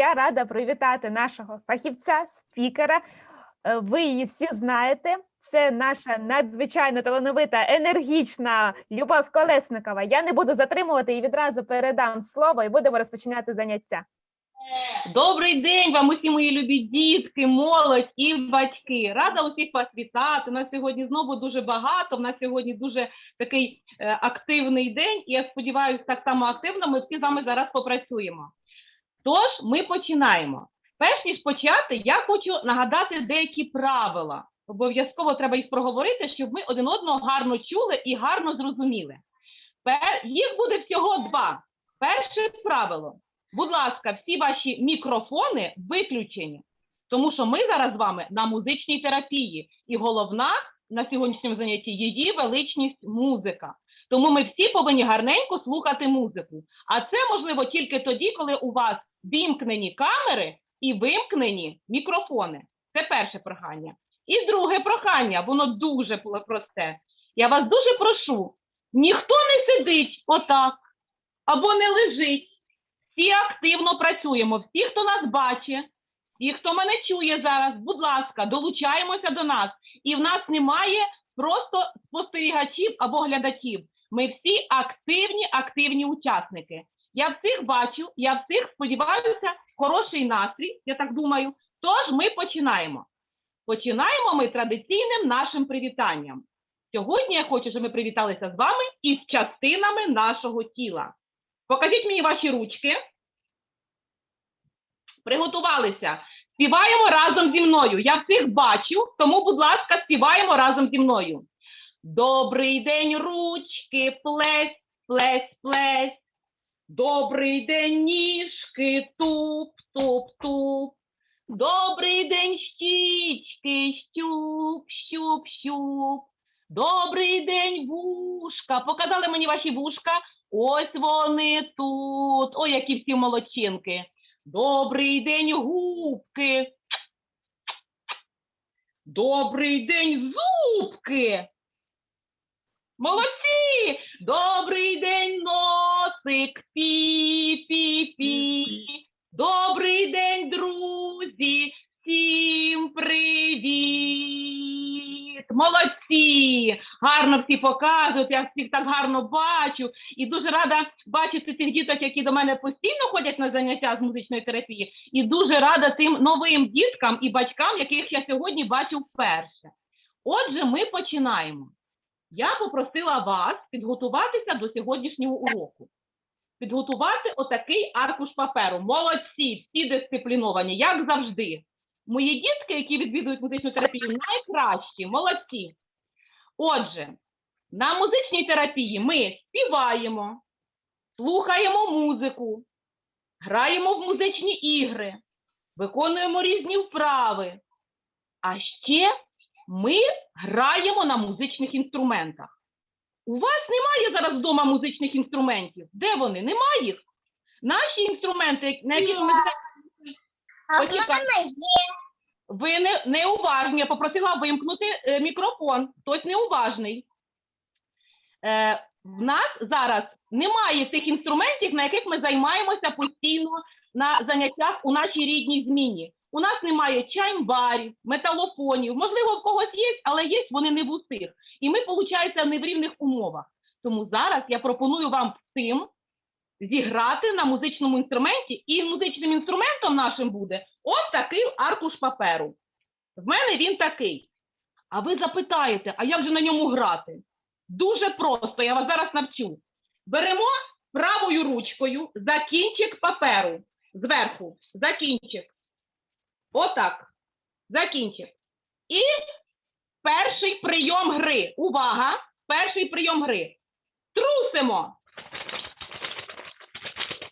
я рада привітати нашого фахівця, спікера. Е, Ви її всі знаєте. Це наша надзвичайно талановита, енергічна Любов Колесникова. Я не буду затримувати і відразу передам слово, і будемо розпочинати заняття. Добрий день вам, усі мої любі дітки, молодь і батьки. Рада усіх вас вітати. Нас сьогодні знову дуже багато. В нас сьогодні дуже такий е, активний день, і я сподіваюся, так само активно ми всі з вами зараз попрацюємо. Тож ми починаємо. Перш ніж почати, я хочу нагадати деякі правила. Обов'язково треба їх проговорити, щоб ми один одного гарно чули і гарно зрозуміли. Пер... Їх буде всього два. Перше правило. Будь ласка, всі ваші мікрофони виключені, тому що ми зараз з вами на музичній терапії, і головна на сьогоднішньому занятті її величність музика. Тому ми всі повинні гарненько слухати музику. А це можливо тільки тоді, коли у вас вімкнені камери і вимкнені мікрофони. Це перше прохання. І друге прохання, воно дуже просте. Я вас дуже прошу, ніхто не сидить отак або не лежить. Всі активно працюємо. Всі, хто нас бачить, всі, хто мене чує зараз, будь ласка, долучаємося до нас. І в нас немає просто спостерігачів або глядачів. Ми всі активні, активні учасники. Я всіх бачу, я всіх сподіваюся, хороший настрій, я так думаю. Тож ми починаємо. Починаємо ми традиційним нашим привітанням. Сьогодні я хочу, щоб ми привіталися з вами із частинами нашого тіла. Покажіть мені ваші ручки. Приготувалися. Співаємо разом зі мною. Я всіх бачу, тому, будь ласка, співаємо разом зі мною. Добрий день, ручки, плесь, плесь, плесь. Добрий день, ніжки, туп, туп, туп. Добрий день, щічки, щуп, щуп, щуп. Добрий день, вушка. Показали мені ваші вушка. Ось вони тут. Ой, які всі молодчинки. Добрий день, губки. Добрий день, зубки. Молодці! Добрий день, носик. Пі-пі-пі. Добрий день, друзі. Всім привіт! Молодці! Гарно всі показують, я всіх так гарно бачу. І дуже рада бачити цих діток, які до мене постійно ходять на заняття з музичної терапії. І дуже рада тим новим діткам і батькам, яких я сьогодні бачу вперше. Отже, ми починаємо. Я попросила вас підготуватися до сьогоднішнього уроку. Підготувати отакий аркуш паперу. Молодці, всі дисципліновані, як завжди. Мої дітки, які відвідують музичну терапію, найкращі, молодці. Отже, на музичній терапії ми співаємо, слухаємо музику, граємо в музичні ігри, виконуємо різні вправи. А ще ми граємо на музичних інструментах. У вас немає зараз вдома музичних інструментів. Де вони? Немає їх. Наші інструменти, на яких ми А в мене є. ви не, неуважні. Я попросила вимкнути е, мікрофон. Хтось неуважний. Е, в нас зараз немає тих інструментів, на яких ми займаємося постійно на заняттях у нашій рідній зміні. У нас немає чаймбарів, металофонів. Можливо, в когось є, але є вони не в усіх. І ми, виходить, не в рівних умовах. Тому зараз я пропоную вам всім зіграти на музичному інструменті, і музичним інструментом нашим буде ось такий аркуш паперу. В мене він такий. А ви запитаєте, а як же на ньому грати? Дуже просто, я вас зараз навчу. Беремо правою ручкою за паперу зверху, за кінчик. Отак. За кінчик. І перший прийом гри. Увага! Перший прийом гри. Трусимо.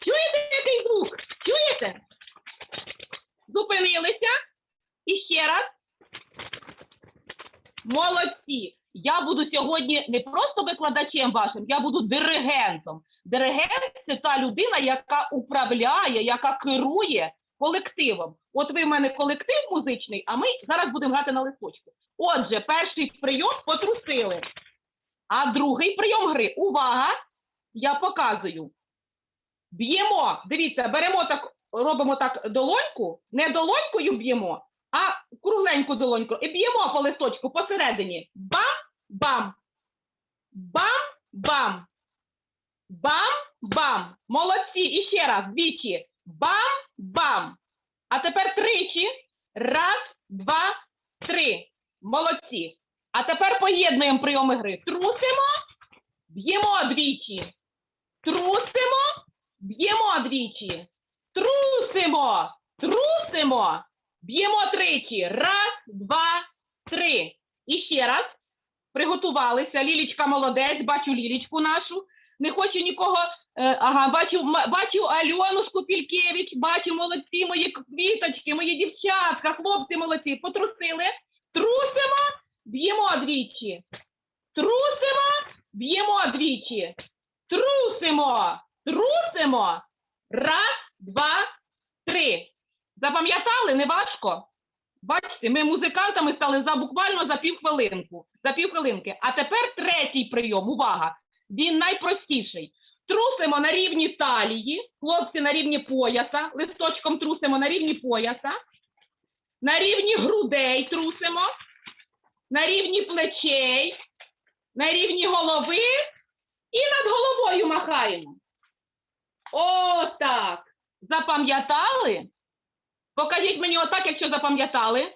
Чуєте який звук? Чуєте? Зупинилися. І ще раз. Молодці. Я буду сьогодні не просто викладачем вашим, я буду диригентом. Диригент це та людина, яка управляє, яка керує колективом. От ви в мене колектив музичний, а ми зараз будемо грати на листочку. Отже, перший прийом потрусили. А другий прийом гри. Увага! Я показую. Б'ємо. Дивіться, беремо так робимо так долоньку, не долонькою б'ємо, а кругленьку долоньку і б'ємо по листочку посередині. Бам-бам. Бам-бам. Бам-бам. Молодці. І ще раз, двічі. Бам-бам. А тепер тричі. Раз, два, три. Молодці. А тепер поєднуємо прийоми гри. Трусимо, б'ємо двічі. Трусимо, б'ємо двічі. Трусимо, трусимо, б'ємо тричі. Раз, два, три. І ще раз. Приготувалися. Лілічка молодець, бачу Лілічку нашу. Не хочу нікого. Е, ага, бачу, бачу Альону Скопількевич, бачу молодці мої квіточки, мої дівчатка, хлопці молодці. Потрусили. Трусимо, б'ємо двічі. Трусимо, б'ємо двічі. Трусимо, трусимо. Раз, два, три. Запам'ятали? Не важко? Бачите, ми музикантами стали за буквально за півхвилинку. За півхвилинки. А тепер третій прийом. Увага! Він найпростіший. Трусимо на рівні талії, хлопці на рівні пояса, листочком трусимо на рівні пояса, на рівні грудей трусимо, на рівні плечей, на рівні голови і над головою махаємо. О, так. Запам'ятали? Покажіть мені отак, якщо запам'ятали.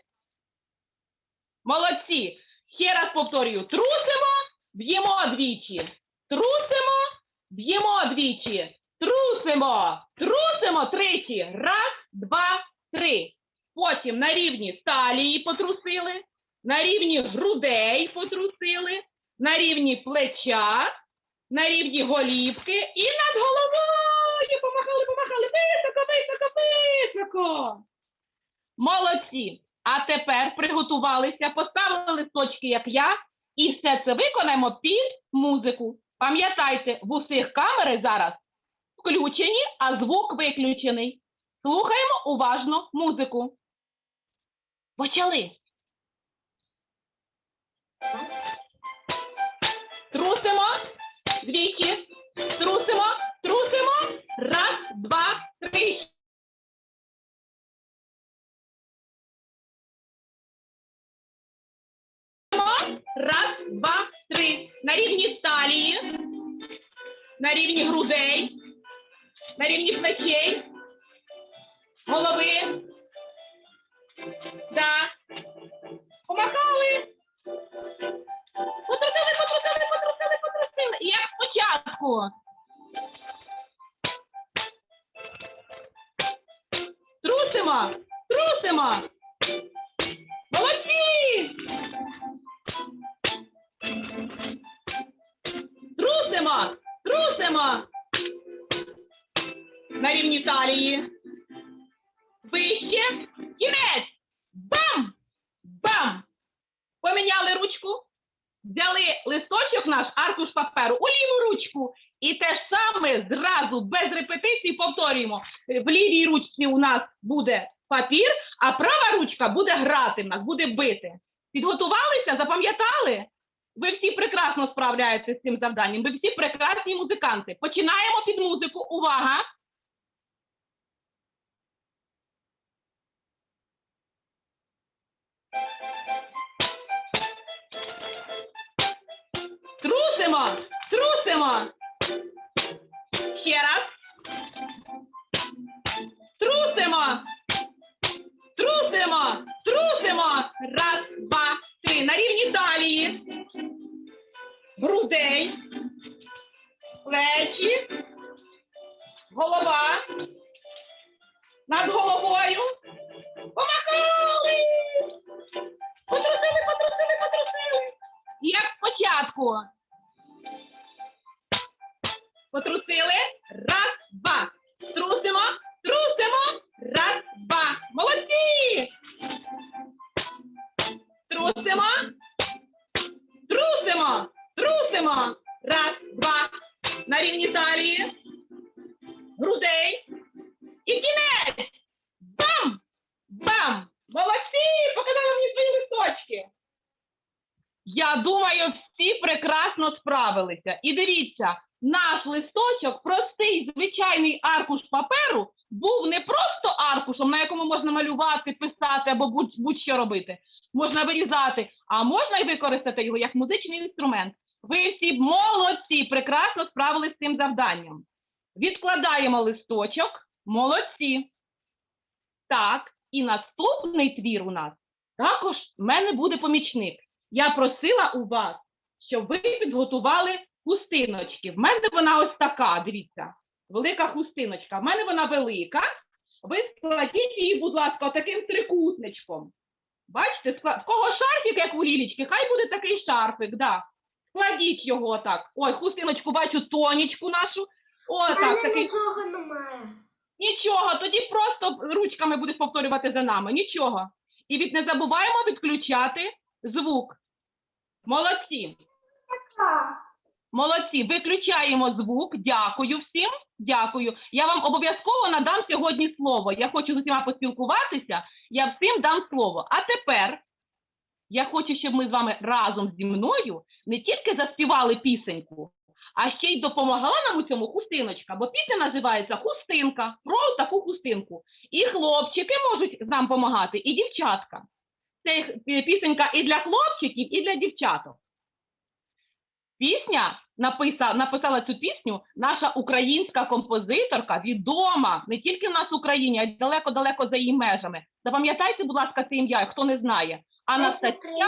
Молодці. Ще раз повторюю. Трусимо, б'ємо двічі. Трусимо, б'ємо двічі. Трусимо, трусимо тричі. Раз, два, три. Потім на рівні талії потрусили, на рівні грудей потрусили, на рівні плеча, на рівні голівки і над головою помахали, помахали високо, високо, високо. Молодці. А тепер приготувалися, поставили листочки, як я, і все це виконаємо під музику. Пам'ятайте, в усіх камери зараз включені, а звук виключений. Слухаємо уважно музику. Почали. Трусимо. Двічі. Трусимо. Трусимо. Раз, два, три. Раз, два, три. На рівні талії, на рівні грудей, на рівні плечей, голови. Підготувалися? Запам'ятали? Ви всі прекрасно справляєтеся з цим завданням. Ви всі прекрасні музиканти. Починаємо під музику. Увага! Трусимо! Трусимо! Ще раз. Трусимо! Трусимо! Трусимо! Раз, два, три. На рівні талії. Грудей. Плечі. Голова. Над головою. Помахали! Потрусили, потрусили, потрусили. Як спочатку. Відкладаємо листочок, молодці. Так, і наступний твір у нас також в мене буде помічник. Я просила у вас, щоб ви підготували хустиночки. В мене вона ось така, дивіться, велика хустиночка. В мене вона велика. Ви складіть її, будь ласка, таким трикутничком. Бачите, в кого шарфік, як у лілічки, хай буде такий шарфик, да. Складіть його так. Ой, хустиночку бачу, тонічку нашу. О, так, такий. нічого немає. Нічого, тоді просто ручками будеш повторювати за нами. Нічого. І від не забуваємо відключати звук. Молодці. Молодці. Виключаємо звук. Дякую всім. Дякую. Я вам обов'язково надам сьогодні слово. Я хочу з усіма поспілкуватися. Я всім дам слово. А тепер я хочу, щоб ми з вами разом зі мною не тільки заспівали пісеньку, а ще й допомогла нам у цьому хустиночка, бо пісня називається Хустинка, про таку хустинку. І хлопчики можуть нам допомагати, і дівчатка. Це пісенька і для хлопчиків, і для дівчаток. Пісня написа, написала цю пісню наша українська композиторка, відома не тільки в нас в Україні, а й далеко-далеко за її межами. Запам'ятайте, будь ласка, це ім'я, хто не знає. Анастасія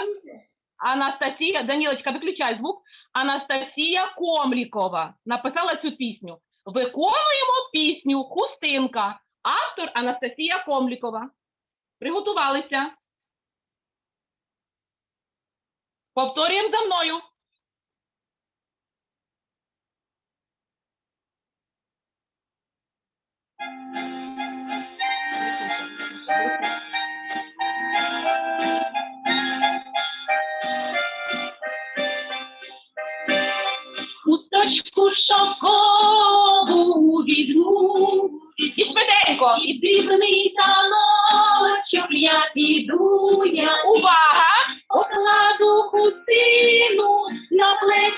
Анастасія, Данілочка, виключай звук. Анастасія Комлікова написала цю пісню. Виконуємо пісню Хустинка. Автор Анастасія Комлікова. Приготувалися. Повторюємо за мною. І дрібний я піду я. Увага! Покладу хустину на плече,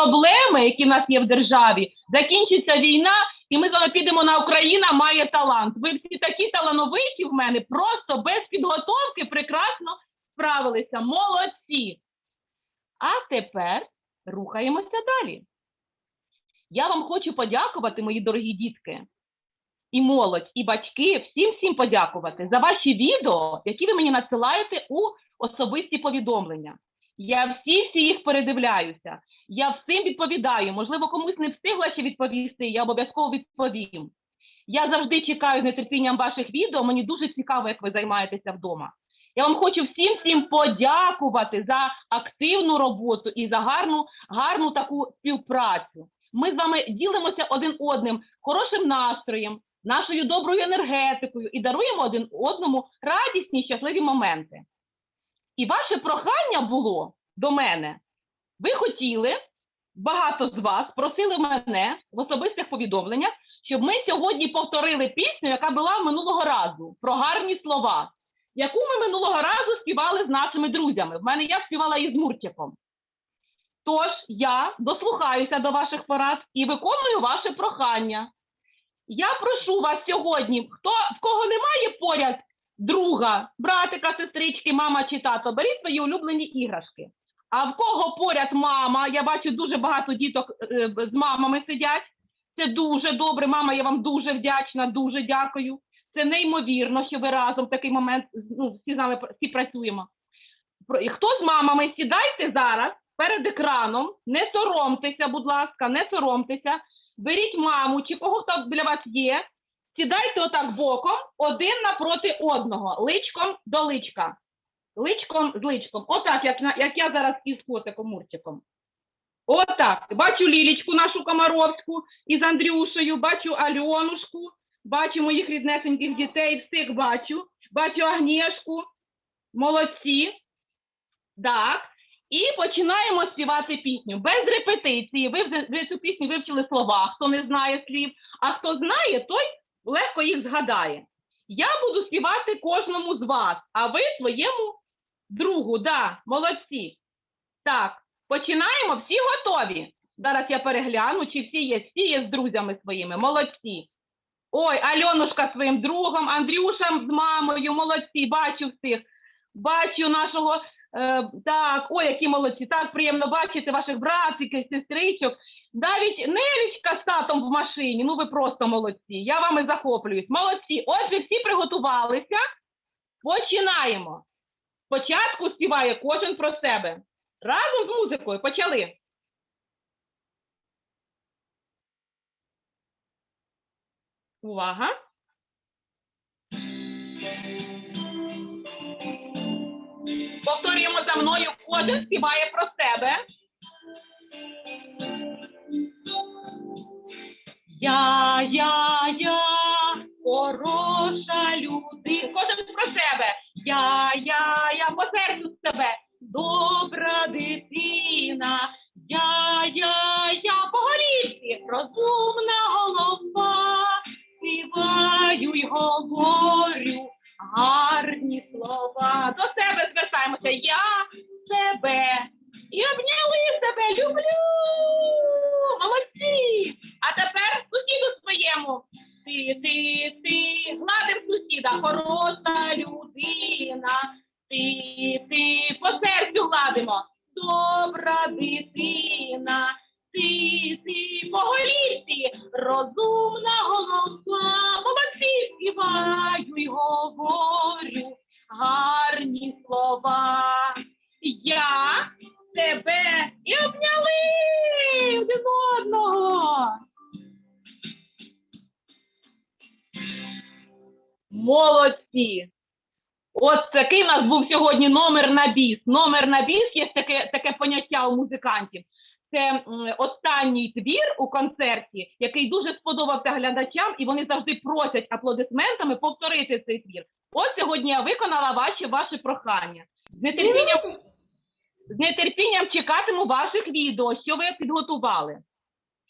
проблеми, які в нас є в державі. Закінчиться війна, і ми з вами підемо на Україна має талант. Ви всі такі талановиті в мене, просто без підготовки прекрасно справилися. Молодці! А тепер рухаємося далі. Я вам хочу подякувати, мої дорогі дітки, і молодь, і батьки, всім всім подякувати за ваші відео, які ви мені надсилаєте у особисті повідомлення. Я всі всі їх передивляюся. Я всім відповідаю. Можливо, комусь не встигла ще відповісти, я обов'язково відповім. Я завжди чекаю з нетерпінням ваших відео. Мені дуже цікаво, як ви займаєтеся вдома. Я вам хочу всім всім подякувати за активну роботу і за гарну, гарну таку співпрацю. Ми з вами ділимося один одним хорошим настроєм, нашою доброю енергетикою і даруємо один одному радісні, щасливі моменти. І ваше прохання було до мене. Ви хотіли, багато з вас просили мене в особистих повідомленнях, щоб ми сьогодні повторили пісню, яка була минулого разу про гарні слова, яку ми минулого разу співали з нашими друзями. В мене я співала із Мурчиком. Тож я дослухаюся до ваших порад і виконую ваше прохання. Я прошу вас сьогодні, хто в кого немає поряд друга, братика, сестрички, мама чи тато, беріть свої улюблені іграшки. А в кого поряд мама, я бачу дуже багато діток е, з мамами сидять. Це дуже добре. Мама, я вам дуже вдячна, дуже дякую. Це неймовірно, що ви разом в такий момент ну, всі з нами всі працюємо. І Хто з мамами, сідайте зараз перед екраном, не соромтеся, будь ласка, не соромтеся. Беріть маму чи кого хто біля вас є. Сідайте отак боком, один напроти одного, личком до личка. Личком з личком. Отак, як, як я зараз із котиком Мурчиком. Отак. Бачу Лілічку нашу Комаровську із Андрюшею, бачу Альонушку, бачу моїх ріднесеньких дітей, всіх бачу. Бачу Агнєшку. Молодці. Так. І починаємо співати пісню. Без репетиції. Ви ви цю пісню вивчили слова, хто не знає слів, а хто знає, той легко їх згадає. Я буду співати кожному з вас, а ви своєму другу. Да, молодці. Так, починаємо. Всі готові. Зараз я перегляну, чи всі є, всі є з друзями своїми. Молодці. Ой, Альонушка своїм другом, Андрюша з мамою, молодці, бачу всіх. Бачу нашого, е, так, ой, які молодці, так приємно бачити ваших братиків, сестричок. Навіть Нелічка з татом в машині, ну ви просто молодці. Я вами захоплююсь. Молодці. Ви всі приготувалися. Починаємо. Спочатку співає кожен про себе. Разом з музикою почали. Увага. Повторюємо за мною, кожен співає про себе. Я, я, я, хороша людина. Кожен про себе. Я, я, я по серцю себе. Добра дитина. Я, я, я по голівці. Розумна голова. Співаю й говорю гарні слова. До себе звертаємося. Я себе. І обняли себе. Люблю. Молодці. Своєму. Ти, ти, ти, гладив сусіда, хороша людина. Такий у нас був сьогодні номер на біс. Номер на біс є таке, таке поняття у музикантів. Це останній твір у концерті, який дуже сподобався глядачам, і вони завжди просять аплодисментами повторити цей твір. От сьогодні я виконала ваші ваші прохання. З нетерпінням з нетерпінням чекатиму ваших відео, що ви підготували.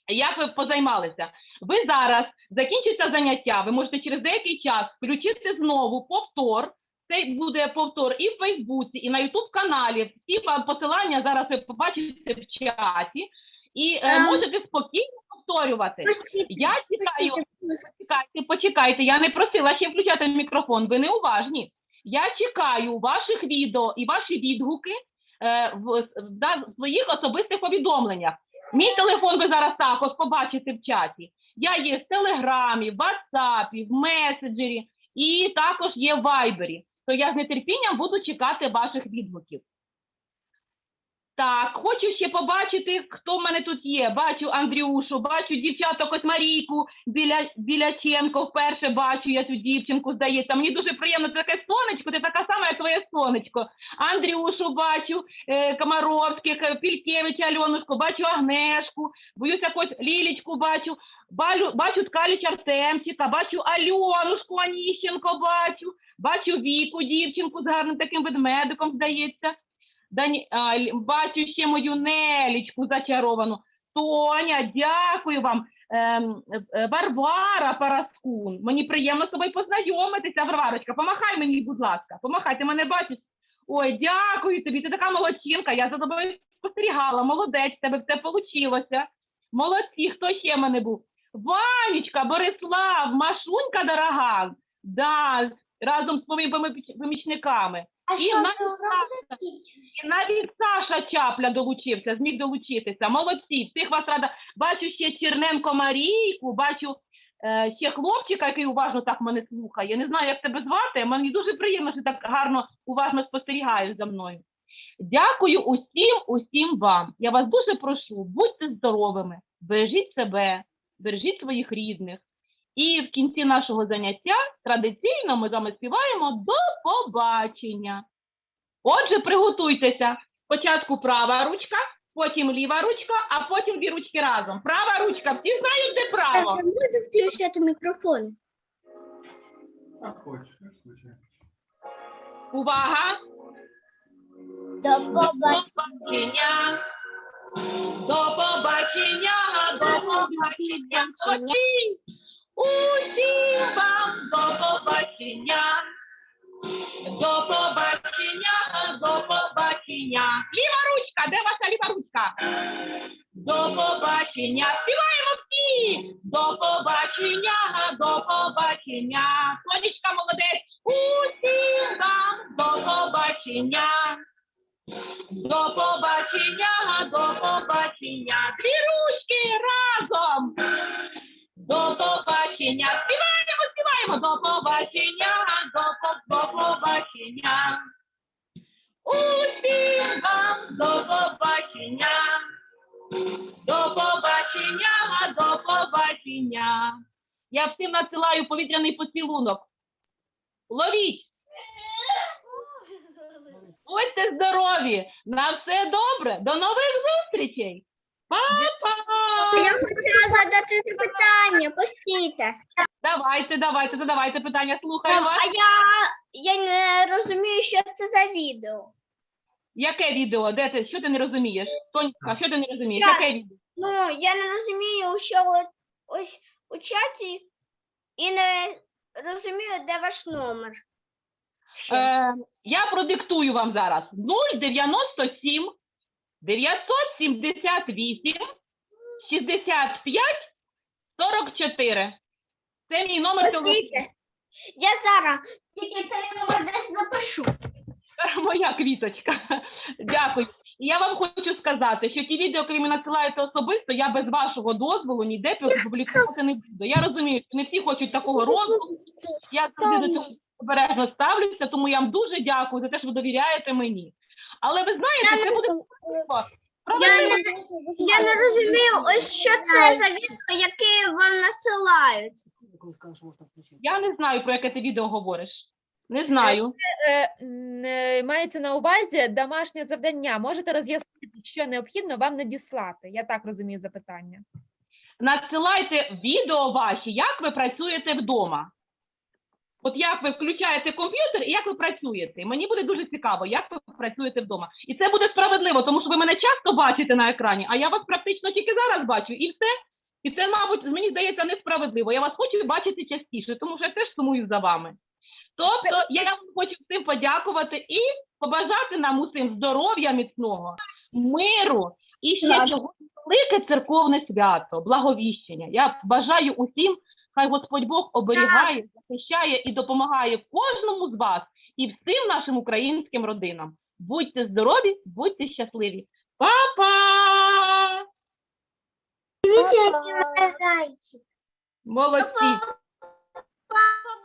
Як ви позаймалися? Ви зараз закінчиться заняття, ви можете через деякий час включити знову повтор. Це буде повтор і в Фейсбуці, і на Ютуб каналі. Всі посилання зараз ви побачите в чаті, і е, Ем. можете спокійно повторювати. Я чекаю, почекайте, почекайте. Я не просила ще включати мікрофон. Ви не уважні. Я чекаю ваших відео і ваші відгуки е, в, в, в своїх особистих повідомленнях. Мій телефон ви зараз також побачите в чаті. Я є в Телеграмі, в WhatsApp, в меседжері і також є в Вайбері. То я з нетерпінням буду чекати ваших відгуків. Так, хочу ще побачити, хто в мене тут є. Бачу Андрюшу, бачу дівчаток ось Марійку біля, Біляченко. Вперше бачу я цю дівчинку, здається. Мені дуже приємно це таке сонечко, ти така сама, як твоє сонечко. Андрюшу бачу, е, Комаровських, е, Пількевич, Альонушку, бачу Агнешку, боюся якось Лілічку бачу, балю, бачу Ткаліч Артемчика, бачу Альонушку Аніщенко бачу, бачу Віку, дівчинку з гарним таким ведмедиком, здається. Дані... а, бачу ще мою Нелічку зачаровану. Тоня, дякую вам. Ем, е, Варвара Параскун. Мені приємно з тобою познайомитися, Варварочка. Помахай мені, будь ласка. Помахай, ти мене бачиш. Ой, дякую тобі. Ти така молодчинка. Я за тобою спостерігала. Молодець, тебе все вийшло. Молодці, хто ще в мене був? Ванечка, Борислав, Машунька дорога. Да, разом з своїми поміч- помічниками. А І що навіть це урок закінчився? І навіть Саша Чапля долучився, зміг долучитися. Молодці, всіх вас рада. Бачу ще Черненко Марійку, бачу е, ще хлопчика, який уважно так мене слухає. Не знаю, як тебе звати. Мені дуже приємно, що так гарно уважно спостерігаєш за мною. Дякую усім, усім вам. Я вас дуже прошу, будьте здоровими, бережіть себе, бережіть своїх рідних. І в кінці нашого заняття традиційно ми з вами співаємо до побачення. Отже, приготуйтеся. Спочатку права ручка, потім ліва ручка, а потім дві ручки разом. Права ручка, всі знають, де право. Можна включити мікрофон? Как хочешь, как. Увага! До До побачення. До побачення! До побачення! Усім вам до побачення! До побачення! До побачення! Ліва ручка! Де ваша ліва ручка? До побачення! Співаємо всі! До побачення! До побачення! Сонечка молодець! Усім вам до побачення! До побачення, до побачення. Дві ручки разом. До побачення. Співаємо, співаємо. До побачення, до, до побачення. Усім вам до побачення. До побачення, до побачення. Я всім надсилаю повітряний поцілунок. Ловіть! Будьте здорові! На все добре! До нових зустрічей! Па-па! Я хотіла задати запитання, постійте. Давайте, давайте, задавайте питання, слухаю вас. а я, я не розумію, що це за відео. Яке відео? Де ти? Що ти не розумієш? Тонька, що ти не розумієш? Я- Яке відео? Ну, я не розумію, що от ось у чаті і не розумію, де ваш номер. Ще. Е, я продиктую вам зараз 097 978 65 44. Це мій номер телефону. Я зараз тільки цей номер десь запишу. Моя квіточка. Дякую. І я вам хочу сказати, що ті відео, які ви надсилаєте особисто, я без вашого дозволу ніде публікувати не буду. Я розумію, що не всі хочуть такого розвитку. Я завжди до цього обережно ставлюся, тому я вам дуже дякую за те, що ви довіряєте мені. Але ви знаєте, це буде важливо. Я не, я не розумію, ось що це за відео, яке вам насилають. Я не знаю, про яке ти відео говориш. Не знаю. Е, н- е, Мається на увазі домашнє завдання. Можете роз'яснити, що необхідно вам надіслати? Я так розумію запитання. надсилайте відео ваші, як ви працюєте вдома. От як ви включаєте комп'ютер і як ви працюєте. Мені буде дуже цікаво, як ви працюєте вдома. І це буде справедливо, тому що ви мене часто бачите на екрані, а я вас практично тільки зараз бачу. І все. І це, мабуть, мені здається, несправедливо. Я вас хочу бачити частіше, тому що я теж сумую за вами. Тобто я вам хочу всім подякувати і побажати нам усім здоров'я міцного, миру і ще сьогодні велике церковне свято, благовіщення. Я бажаю усім, хай Господь Бог оберігає, захищає і допомагає кожному з вас і всім нашим українським родинам. Будьте здорові, будьте щасливі. Па-па! Дивіться, який у мене зайчик. Молодці!